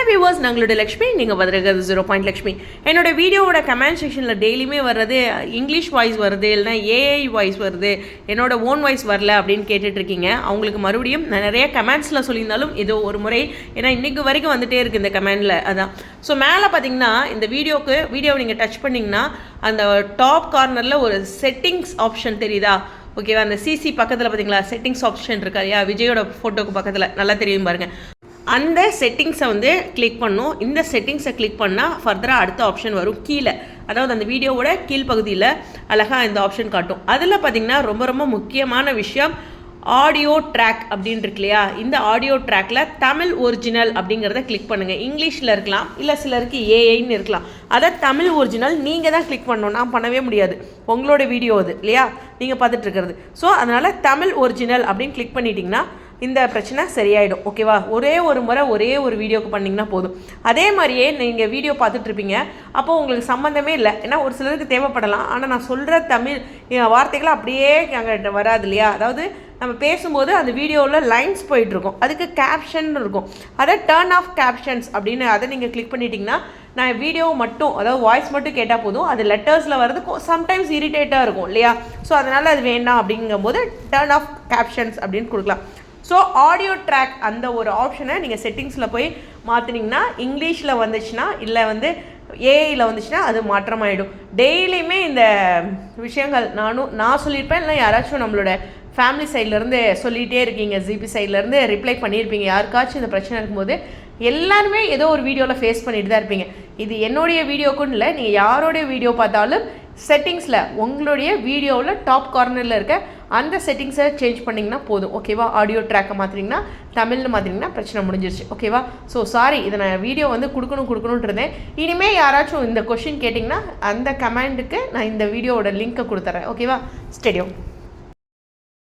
Hello viewers நாங்களோட Lakshmi. நீங்கள் பதிரகிறது zero point Lakshmi. என்னோட வீடியோவோட கமெண்ட் செக்ஷனில் டெய்லியுமே வர்றது இங்கிலீஷ் வாய்ஸ் வருது இல்லைனா ஏஐ வாய்ஸ் வருது என்னோட ஓன் வாய்ஸ் வரல அப்படின்னு கேட்டுட்ருக்கீங்க. அவங்களுக்கு மறுபடியும் நான் நிறைய கமெண்ட்ஸில் சொல்லியிருந்தாலும் இது ஒரு முறை. ஏன்னா இன்றைக்கு வரைக்கும் வந்துகிட்டே இருக்குது இந்த கமெண்டில் அதான். ஸோ மேலே பார்த்தீங்கன்னா இந்த வீடியோக்கு வீடியோவை நீங்கள் டச் பண்ணிங்கன்னா அந்த டாப் கார்னரில் ஒரு செட்டிங்ஸ் ஆப்ஷன் தெரியுதா? ஓகேவா அந்த சிசி பக்கத்தில் பார்த்தீங்களா? செட்டிங்ஸ் ஆப்ஷன் இருக்கா. இல்லையா? விஜயோட ஃபோட்டோக்கு பக்கத்தில். நல்லா தெரியும் பாருங்கள் அந்த செட்டிங்ஸை வந்து கிளிக் பண்ணும். இந்த செட்டிங்ஸை கிளிக் பண்ணால் ஃபர்தராக அடுத்த ஆப்ஷன் வரும். கீழே. அதாவது அந்த வீடியோவோட கீழ்ப்பகுதியில் அழகாக இந்த ஆப்ஷன் காட்டும். அதில் பார்த்தீங்கன்னா ரொம்ப ரொம்ப முக்கியமான விஷயம் ஆடியோ ட்ராக் அப்படின்னு இருக்கு இல்லையா? இந்த ஆடியோ ட்ராக்ல தமிழ் ஒரிஜினல் அப்படிங்கிறத கிளிக் பண்ணுங்கள் இங்கிலீஷில் இருக்கலாம் இல்லை சிலருக்கு ஏஐன்னு இருக்கலாம். அதை தமிழ் ஒரிஜினல் நீங்கள் தான் கிளிக் பண்ணணும். நான் பண்ணவே முடியாது. உங்களோட வீடியோ அது இல்லையா? நீங்கள் பார்த்துட்டு இருக்கிறது. ஸோ அதனால் தமிழ் ஒரிஜினல் அப்படின்னு கிளிக் பண்ணிட்டீங்கன்னா இந்த பிரச்சனை சரியாயிடும் ஓகேவா? ஒரே ஒரு முறை ஒரே ஒரு வீடியோக்கு பண்ணிங்கன்னா போதும். அதே மாதிரியே நீங்கள் வீடியோ பார்த்துட்ருப்பீங்க. அப்போ உங்களுக்கு சம்மந்தமே இல்லை. ஏன்னா ஒரு சிலருக்கு தேவைப்படலாம். ஆனால் நான் சொல்கிற தமிழ் வார்த்தைகளை வார்த்தைகள் அப்படியே அங்கே வராது இல்லையா? அதாவது நம்ம பேசும்போது அந்த வீடியோவில் லைன்ஸ் போயிட்டுருக்கும் அதுக்கு கேப்ஷன் இருக்கும். அதை டேர்ன் ஆஃப் கேப்ஷன்ஸ் அப்படின்னு அதை நீங்கள் கிளிக் பண்ணிட்டீங்கன்னா நான் வீடியோ மட்டும் அதாவது வாய்ஸ் மட்டும் கேட்டால் போதும். அது லெட்டர்ஸில் வர்றது சம்டைம்ஸ் இரிட்டேட்டாக இருக்கும் இல்லையா? ஸோ அதனால் அது வேண்டாம் அப்படிங்கும்போது டர்ன் ஆஃப் கேப்ஷன்ஸ் அப்படின்னு கொடுக்கலாம். ஸோ ஆடியோ ட்ராக் அந்த ஒரு ஆப்ஷனை நீங்கள் செட்டிங்ஸில் போய் மாற்றினீங்கன்னா இங்கிலீஷில் வந்துச்சுன்னா இல்லை வந்து ஏஐயில் வந்துச்சுன்னா அது மாற்றமாயிடும். டெய்லியுமே இந்த விஷயங்கள் நானும் நான் சொல்லியிருப்பேன் இல்லை யாராச்சும் நம்மளோட ஃபேமிலி சைட்லேருந்து சொல்லிகிட்டே இருக்கீங்க ஜிபி சைட்லேருந்து ரிப்ளை பண்ணியிருப்பீங்க யாருக்காச்சும் இந்த பிரச்சனை இருக்கும்போது எல்லாருமே ஏதோ ஒரு வீடியோவில் ஃபேஸ் பண்ணிட்டு தான் இருப்பீங்க. இது என்னுடைய வீடியோக்குன்னு இல்லை நீங்கள் யாரோடைய வீடியோ பார்த்தாலும் செட்டிங்ஸில் உங்களுடைய வீடியோவில் டாப் கார்னரில் இருக்க அந்த செட்டிங்ஸை சேஞ்ச் பண்ணிங்கன்னா போதும். ஓகேவா ஆடியோ ட்ராக்கை மாற்றினீங்கன்னா தமிழ்னு மாற்றினீங்கன்னா பிரச்சனை முடிஞ்சிருச்சு. ஓகேவா ஸோ சாரி இதை நான் வீடியோ வந்து கொடுக்கணும் கொடுக்கணுன்றதேன் இனிமேல் யாராச்சும் இந்த கொஷின் கேட்டிங்கன்னா அந்த கமாண்டுக்கு நான் இந்த வீடியோவோட லிங்க்கை கொடுத்துட்றேன் ஓகேவா ஸ்டேடியம்